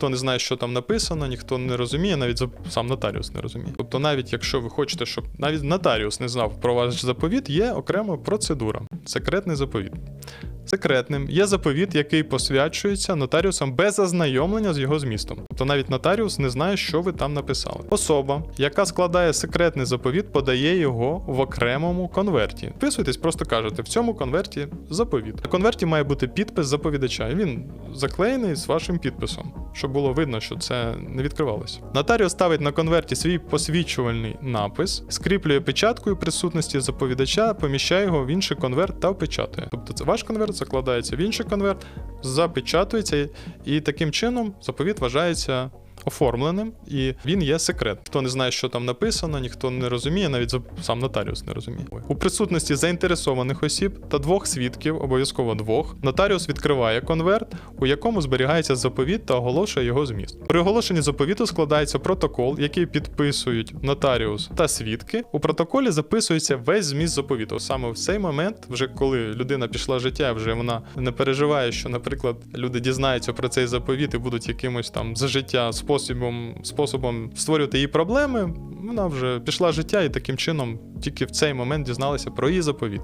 ніхто не знає, що там написано, ніхто не розуміє, навіть сам нотаріус не розуміє. Тобто, навіть якщо ви хочете, щоб навіть нотаріус не знав про ваш заповіт, є окрема процедура секретний заповіт. Секретним є заповіт, який посвячується нотаріусом без ознайомлення з його змістом. Тобто навіть нотаріус не знає, що ви там написали. Особа, яка складає секретний заповіт, подає його в окремому конверті. Вписуйтесь, просто кажете, в цьому конверті заповіт. На конверті має бути підпис заповідача. і Він заклеєний з вашим підписом, щоб було видно, що це не відкривалося. Нотаріус ставить на конверті свій посвідчувальний напис, скріплює печаткою присутності заповідача, поміщає його в інший конверт та впечатує. Тобто це ваш конверт закладається в інший конверт, запечатується, і таким чином заповіт вважається. Оформленим, і він є секрет. Хто не знає, що там написано, ніхто не розуміє, навіть сам нотаріус не розуміє. У присутності заінтересованих осіб та двох свідків, обов'язково двох, нотаріус відкриває конверт, у якому зберігається заповіт та оголошує його зміст. При оголошенні заповіту складається протокол, який підписують нотаріус та свідки. У протоколі записується весь зміст заповіту. Саме в цей момент, вже коли людина пішла життя, вже вона не переживає, що, наприклад, люди дізнаються про цей заповіт і будуть якимось там за життя способом, способом створювати їй проблеми. Вона вже пішла життя і таким чином тільки в цей момент дізналася про її заповіт.